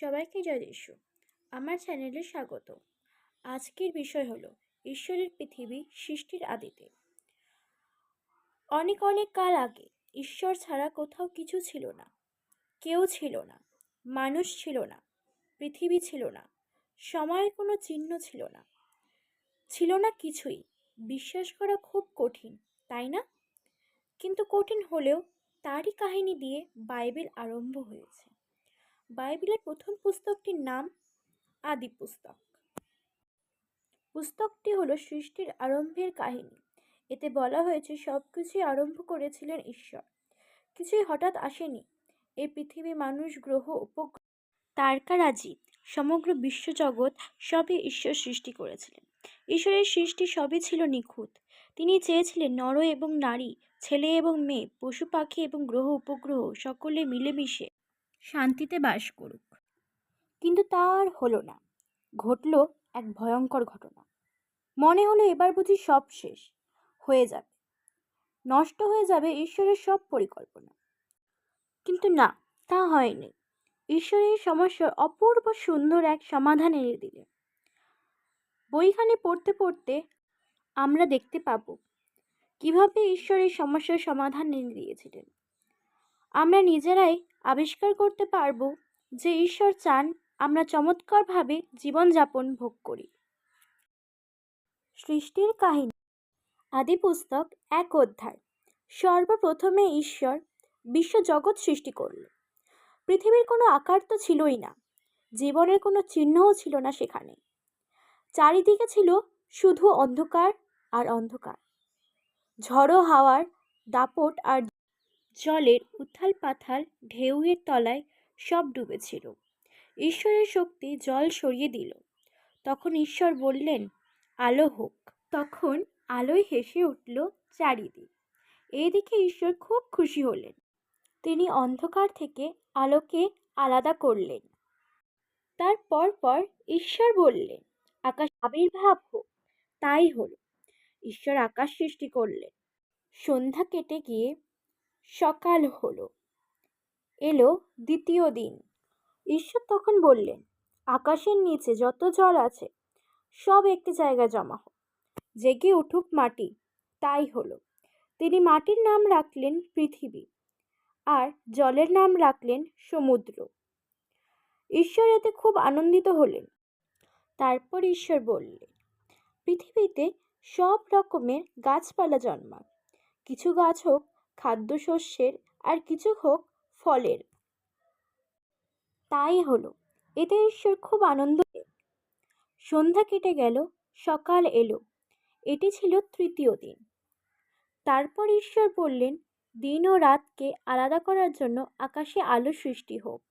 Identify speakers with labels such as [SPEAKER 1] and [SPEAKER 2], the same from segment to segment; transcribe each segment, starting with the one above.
[SPEAKER 1] সবাইকে জয় যিশু আমার চ্যানেলে স্বাগত। আজকের বিষয় হলো ঈশ্বরের পৃথিবী সৃষ্টির আদিতে। অনেক অনেক কাল আগে ঈশ্বর ছাড়া কোথাও কিছু ছিল না। কেউ ছিল না, মানুষ ছিল না, পৃথিবী ছিল না, সময়ের কোনো চিহ্ন ছিল না। ছিল না কিছুই। বিশ্বাস করা খুব কঠিন, তাই না? কিন্তু কঠিন হলেও তারই কাহিনী দিয়ে বাইবেল আরম্ভ হয়েছে। বাইবেলের প্রথম পুস্তকটির নাম আদি পুস্তক। পুস্তকটি হলো সৃষ্টির আরম্ভের কাহিনী। এতে বলা হয়েছে সব কিছুই আরম্ভ করেছিলেন ঈশ্বর। কিছুই হঠাৎ আসেনি। এই পৃথিবী মানুষ, গ্রহ, উপগ্রহ, তারকারাজি, সমগ্র বিশ্বজগৎ সবই ঈশ্বর সৃষ্টি করেছিলেন। ঈশ্বরের সৃষ্টি সবই ছিল নিখুঁত। তিনি চেয়েছিলেন নর এবং নারী, ছেলে এবং মেয়ে, পশু পাখি এবং গ্রহ, উপগ্রহ, সকলে মিলেমিশে শান্তিতে বাস করুক। কিন্তু তা আর হলো না। ঘটল এক ভয়ঙ্কর ঘটনা। মনে হলো এবার বুঝি সব শেষ। হয়ে যাবে। নষ্ট হয়ে যাবে ঈশ্বরের সব পরিকল্পনা। কিন্তু না, তা হয়নি। ঈশ্বরের সমস্যার অপূর্ব সুন্দর এক সমাধান এনে দিলেন। বইখানে পড়তে পড়তে আমরা দেখতে পাবো কীভাবে ঈশ্বর এই সমস্যার সমাধান এনে দিয়েছিলেন। আমরা নিজেরাই আবিষ্কার করতে পারব যে ঈশ্বর চান আমরা চমৎকারভাবে জীবনযাপন ভোগ করি। সৃষ্টির কাহিনী, আদি পুস্তক এক অধ্যায়। সর্বপ্রথমে ঈশ্বর বিশ্বজগৎ সৃষ্টি করল। পৃথিবীর কোনো আকার তো ছিলই না, জীবনের কোনো চিহ্নও ছিল না সেখানে। চারিদিকে ছিল শুধু অন্ধকার আর অন্ধকার। ঝড়ো হাওয়ার, দাপট আর জলের উথাল পাথাল ঢেউয়ের তলায় সব ডুবেছিল। ঈশ্বরের শক্তি জল সরিয়ে দিল। তখন ঈশ্বর বললেন, আলো হোক। তখন আলোয় হেসে উঠল চারিদিক। এদিকে ঈশ্বর খুব খুশি হলেন। তিনি অন্ধকার থেকে আলোকে আলাদা করলেন। তারপর পর ঈশ্বর বললেন, আকাশ আবির্ভাব হোক। তাই হলো। ঈশ্বর আকাশ সৃষ্টি করলেন। সন্ধ্যা কেটে গিয়ে সকাল হলো। এলো দ্বিতীয় দিন। ঈশ্বর তখন বললেন, আকাশের নিচে যত জল আছে, সব একটি জায়গায় জমা হোক। জেগে উঠুক মাটি, তাই হলো। তিনি মাটির নাম রাখলেন পৃথিবী, আর জলের নাম রাখলেন সমুদ্র। ঈশ্বর এতে খুব আনন্দিত হলেন। তারপর ঈশ্বর বললেন, পৃথিবীতে সব রকমের গাছপালা জন্মাক। কিছু গাছ হোক খাদ্যশস্যের আর কিছু হোক ফলের। তাই হলো, এতে ঈশ্বর খুব আনন্দ। সন্ধ্যা কেটে গেল, সকাল এলো, এটি ছিল তৃতীয় দিন। তারপর ঈশ্বর বললেন, দিন ও রাতকে আলাদা করার জন্য আকাশে আলো সৃষ্টি হোক।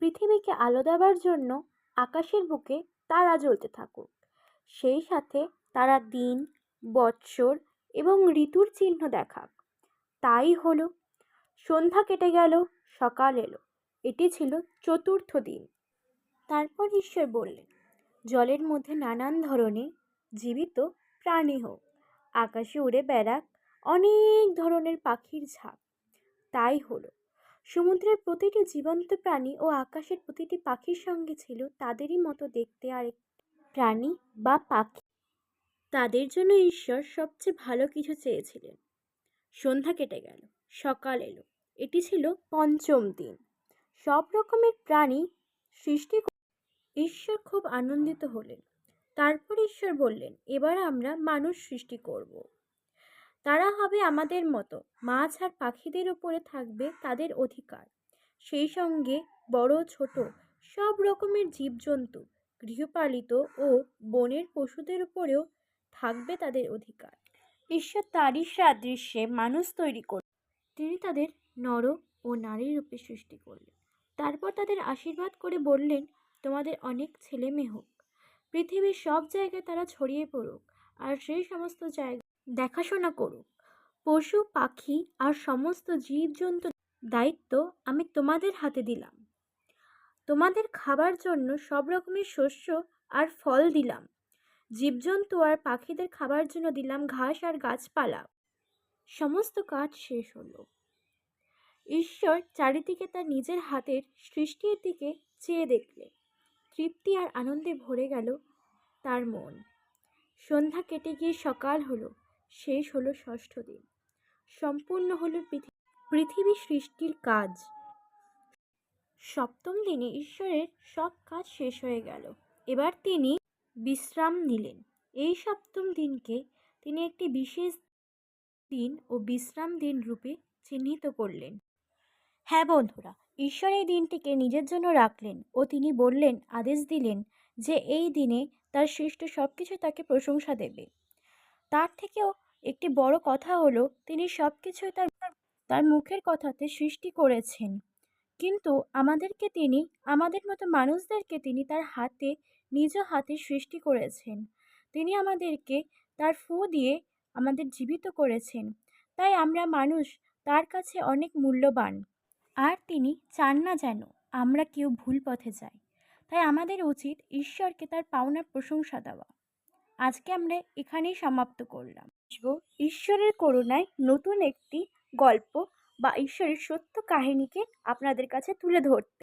[SPEAKER 1] পৃথিবীকে আলো দেওয়ার জন্য আকাশের বুকে তারা জ্বলতে থাকুক। সেই সাথে তারা দিন, বৎসর এবং ঋতুর চিহ্ন দেখাক। তাই হলো। সন্ধ্যা কেটে গেল, সকাল এলো। এটি ছিল চতুর্থ দিন। তারপর ঈশ্বর বললেন, জলের মধ্যে নানান ধরনের জীবিত প্রাণী হোক। আকাশে উড়ে বেড়াক, অনেক ধরনের পাখির ঝাঁক। তাই হলো। সমুদ্রের প্রতিটি জীবন্ত প্রাণী ও আকাশের প্রতিটি পাখির সঙ্গে ছিল তাদেরই মতো দেখতে আরেক প্রাণী বা পাখি। তাদের জন্য ঈশ্বর সবচেয়ে ভালো কিছু চেয়েছিলেন। সন্ধ্যা কেটে গেল, সকাল এলো। এটি ছিল পঞ্চম দিন। সব রকমের প্রাণী সৃষ্টি ঈশ্বর খুব আনন্দিত হলেন। তারপর ঈশ্বর বললেন, এবার আমরা মানুষ সৃষ্টি করব। তারা হবে আমাদের মতো। মাছ আর পাখিদের উপরে থাকবে তাদের অধিকার। সেই সঙ্গে বড়, ছোট সব রকমের জীবজন্তু, গৃহপালিত ও বনের পশুদের উপরেও থাকবে তাদের অধিকার। ঈশ্বর তারই সাদৃশ্যে মানুষ তৈরি করলেন তিনি তাদের নর ও নারী রূপে সৃষ্টি করলেন। তারপর তাদের আশীর্বাদ করে বললেন, তোমাদের অনেক ছেলে মেয়ে হোক। পৃথিবীর সব জায়গায় তারা ছড়িয়ে পড়ুক আর সেই সমস্ত জায়গা দেখাশোনা করুক। পশু, পাখি আর সমস্ত জীবজন্তু দায়িত্ব আমি তোমাদের হাতে দিলাম। তোমাদের খাবার জন্য সব রকমের শস্য আর ফল দিলাম। জীবজন্তু আর পাখিদের খাবার জন্য দিলাম ঘাস আর গাছপালা। সমস্ত কাজ শেষ হলো। ঈশ্বর চারিদিকে তার নিজের হাতের সৃষ্টির দিকে চেয়ে দেখলে। তৃপ্তি আর আনন্দে ভরে গেল তার মন। সন্ধ্যা কেটে গিয়ে সকাল হলো, শেষ হলো ষষ্ঠ দিন। সম্পূর্ণ হলো পৃথিবী সৃষ্টির কাজ। সপ্তম দিনে ঈশ্বরের সব কাজ শেষ হয়ে গেল। এবার তিনি বিশ্রাম নিলেন। এই সপ্তম দিনকে তিনি একটি বিশেষ দিন ও বিশ্রাম দিন রূপে চিহ্নিত করলেন। হ্যাঁ বন্ধুরা, ঈশ্বর এই দিনটিকে নিজের জন্য রাখলেন ও তিনি বললেন, আদেশ দিলেন যে এই দিনে তার সৃষ্ট সব কিছু তাকে প্রশংসা দেবে। তার থেকেও একটি বড় কথা হলো, তিনি সব কিছুই তার তার মুখের কথাতে সৃষ্টি করেছেন। কিন্তু আমাদেরকে তিনি, আমাদের মতো মানুষদেরকে তিনি তার হাতে নিজ হাতে সৃষ্টি করেছেন। তিনি আমাদেরকে তার ফু দিয়ে আমাদের জীবিত করেছেন। তাই আমরা মানুষ তার কাছে অনেক মূল্যবান। আর তিনি চান না যেন আমরা কেউ ভুল পথে যাই। তাই আমাদের উচিত ঈশ্বরকে তার পাওনার প্রশংসা দেওয়া। আজকে আমরা এখানেই সমাপ্ত করলাম। ঈশ্বরের করুণায় নতুন একটি গল্প বা ঈশ্বরের সত্য কাহিনীকে আপনাদের কাছে তুলে ধরতে